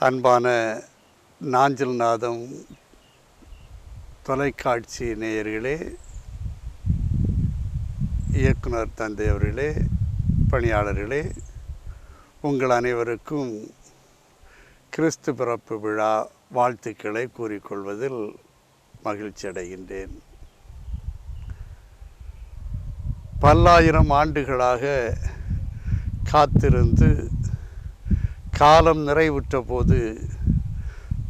அன்பான நாஞ்சில் நாதம் தொலைக்காட்சி நேயர்களே இயக்குனர் தந்தை அவர்களே பணியாளர்களே உங்கள் அனைவருக்கும் கிறிஸ்து பிறப்பு விழா வாழ்த்துக்களை கூறிக்கொள்வதில் மகிழ்ச்சி அடைகின்றேன். பல்லாயிரம் ஆண்டுகளாக காத்திருந்து காலம் நிறைவுற்ற போது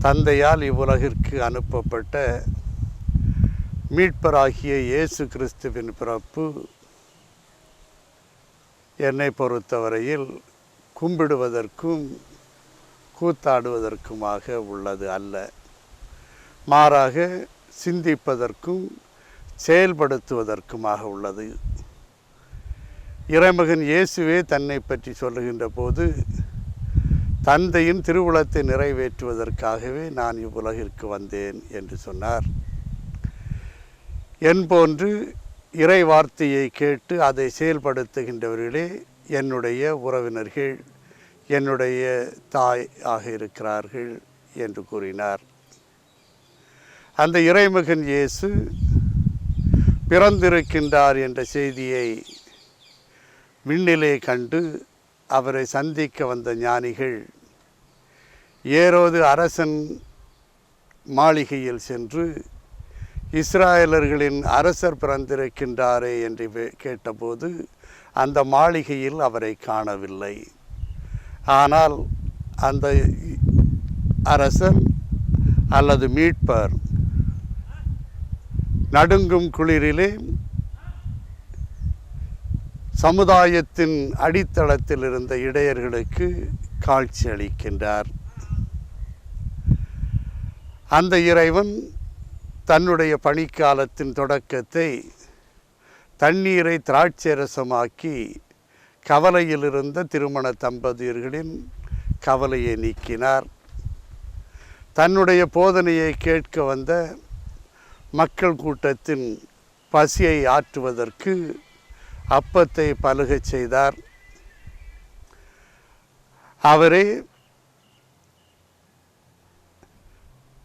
தந்தையால் இவ்வுலகிற்கு அனுப்பப்பட்ட மீட்பராகிய இயேசு கிறிஸ்துவின் பிறப்பு என்னை பொறுத்தவரையில் கும்பிடுவதற்கும் கூத்தாடுவதற்குமாக உள்ளது அல்ல. மாறாக சிந்திப்பதற்கும் செயல்படுத்துவதற்குமாக உள்ளது. இறைமகன் இயேசுவே தன்னை பற்றி சொல்லுகின்ற போது தந்தையின் திருவுளத்தை நிறைவேற்றுவதற்காகவே நான் இவ்வுலகிற்கு வந்தேன் என்று சொன்னார். என் போன்று இறை வார்த்தையை கேட்டு அதை செயல்படுத்துகின்றவர்களே என்னுடைய உறவினர்கள் என்னுடைய தாய் ஆக இருக்கிறார்கள் என்று கூறினார். அந்த இறைமகன் இயேசு பிறந்திருக்கின்றார் என்ற செய்தியை விண்ணிலே கண்டு அவரை சந்திக்க வந்த ஞானிகள் ஏரோது அரசன் மாளிகையில் சென்று இஸ்ராயலர்களின் அரசர் பிறந்திருக்கின்றாரே என்று கேட்டபோது அந்த மாளிகையில் அவரை காணவில்லை. ஆனால் அந்த அரசன் அல்லது மீட்பர் நடுங்கும் குளிரிலே சமுதாயத்தின் அடித்தளத்தில் இருந்த இடையர்களுக்கு காட்சி அளிக்கின்றார். அந்த இறைவன் தன்னுடைய பணிக்காலத்தின் தொடக்கத்தை தண்ணீரை திராட்சரசமாக்கி கவலையில் இருந்த திருமண தம்பதியர்களின் கவலையை நீக்கினார். தன்னுடைய போதனையை கேட்க வந்த மக்கள் கூட்டத்தின் பசியை ஆற்றுவதற்கு அப்பத்தை பலுகச் செய்தார். அவரே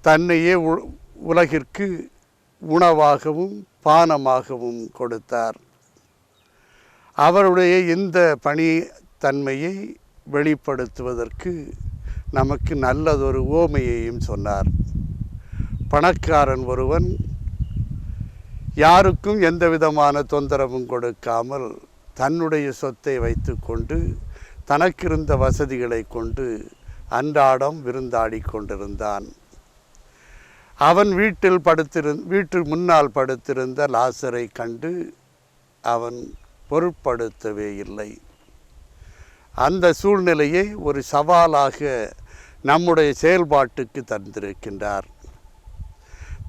தன்னையே உ- உலகிற்கு உணவாகவும் பானமாகவும் கொடுத்தார். அவருடைய இந்த பணி தன்மையை வெளிப்படுத்துவதற்கு நமக்கு நல்லதொரு ஓமையையும் சொன்னார். பணக்காரன் ஒருவன் யாருக்கும் எந்த விதமான தொந்தரவும் கொடுக்காமல் தன்னுடைய சொத்தை வைத்துக்கொண்டு தனக்கிருந்த வசதிகளை கொண்டு அன்றாடம் விருந்தாடி கொண்டிருந்தான். அவன் வீட்டில் படுத்திருந் வீட்டு முன்னால் படுத்திருந்த லாசரை கண்டு அவன் பொருட்படுத்தவே இல்லை. அந்த சூழ்நிலையை ஒரு சவாலாக நம்முடைய செயல்பாட்டுக்கு தந்திருக்கின்றார்.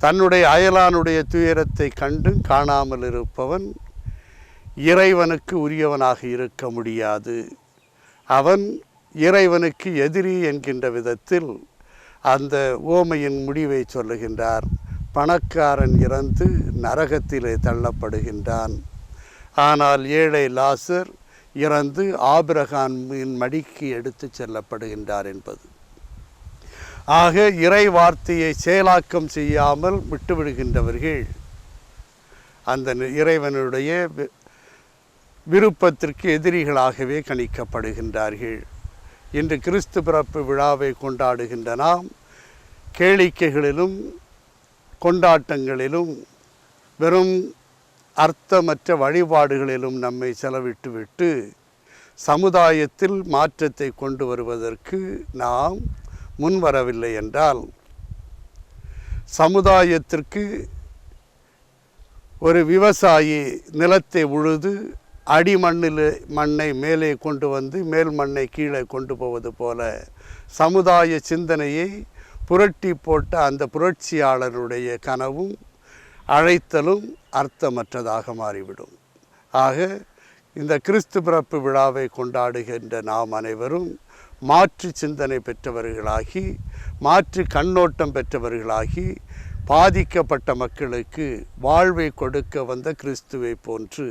தன்னுடைய அயலானுடைய துயரத்தை கண்டு காணாமல் இருப்பவன் இறைவனுக்கு உரியவனாக இருக்க முடியாது. அவன் இறைவனுக்கு எதிரி என்கின்ற விதத்தில் அந்த ஓமையின் முடிவை சொல்லுகின்றார். பணக்காரன் இறந்து நரகத்திலே தள்ளப்படுகின்றான். ஆனால் ஏழை லாசர் இறந்து ஆபிரகான் மடிக்கு எடுத்துச் செல்லப்படுகின்றார் என்பது. ஆக இறை வார்த்தையை செயலாக்கம் செய்யாமல் விட்டுவிடுகின்றவர்கள். அந்த நி- இறைவனுடைய வி- விருப்பத்திற்கு எதிரிகளாகவே கணிக்கப்படுகின்றார்கள். இன்று கிறிஸ்து பிறப்பு விழாவை கொண்டாடுகின்ற நாம் கேளிக்கைகளிலும் கொண்டாட்டங்களிலும் வெறும் அர்த்தமற்ற வழிபாடுகளிலும் நம்மை செலவிட்டுவிட்டு சமுதாயத்தில் மாற்றத்தை கொண்டு வருவதற்கு நாம் முன்வரவில்லை என்றால் சமுதாயத்திற்கு ஒரு விவசாயி நிலத்தை உழுது அடிமண்ணில் மண்ணை மேலே கொண்டு வந்து மேல் மண்ணை கீழே கொண்டு போவது போல சமுதாய சிந்தனையை புரட்டி போட்ட அந்த புரட்சியாளருடைய கனவும் அழைத்தலும் அர்த்தமற்றதாக மாறிவிடும். ஆக இந்த கிறிஸ்து பிறப்பு விழாவை கொண்டாடுகின்ற நாம் அனைவரும் மாற்று சிந்தனை பெற்றவர்களாகி மாற்று கண்ணோட்டம் பெற்றவர்களாகி பாதிக்கப்பட்ட மக்களுக்கு வாழ்வை கொடுக்க வந்த கிறிஸ்துவை போன்று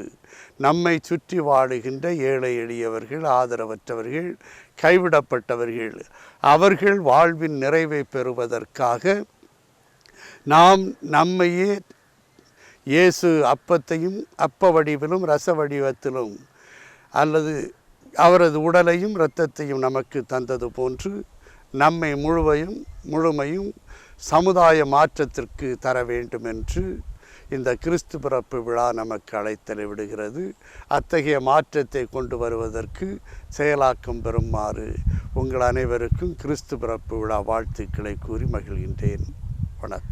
நம்மை சுற்றி வாழுகின்ற ஏழை எளியவர்கள் ஆதரவற்றவர்கள் கைவிடப்பட்டவர்கள் அவர்கள் வாழ்வின் நிறைவை பெறுவதற்காக நாம் நம்மையே இயேசு அப்பத்தையும் அப்ப வடிவிலும் ரச வடிவத்திலும் அல்லது அவரது உடலையும் இரத்தத்தையும் நமக்கு தந்தது போன்று நம்மை முழுவையும் முழுமையும் சமுதாய மாற்றத்திற்கு தர வேண்டும் என்று இந்த கிறிஸ்து பிறப்பு விழா நமக்கு அழைத்தலை விடுகிறது. அத்தகைய மாற்றத்தை கொண்டு வருவதற்கு செயலாக்கம் பெறுமாறு உங்கள் அனைவருக்கும் கிறிஸ்து பிறப்பு விழா வாழ்த்துக்களை கூறி மகிழ்கின்றேன். வணக்கம்.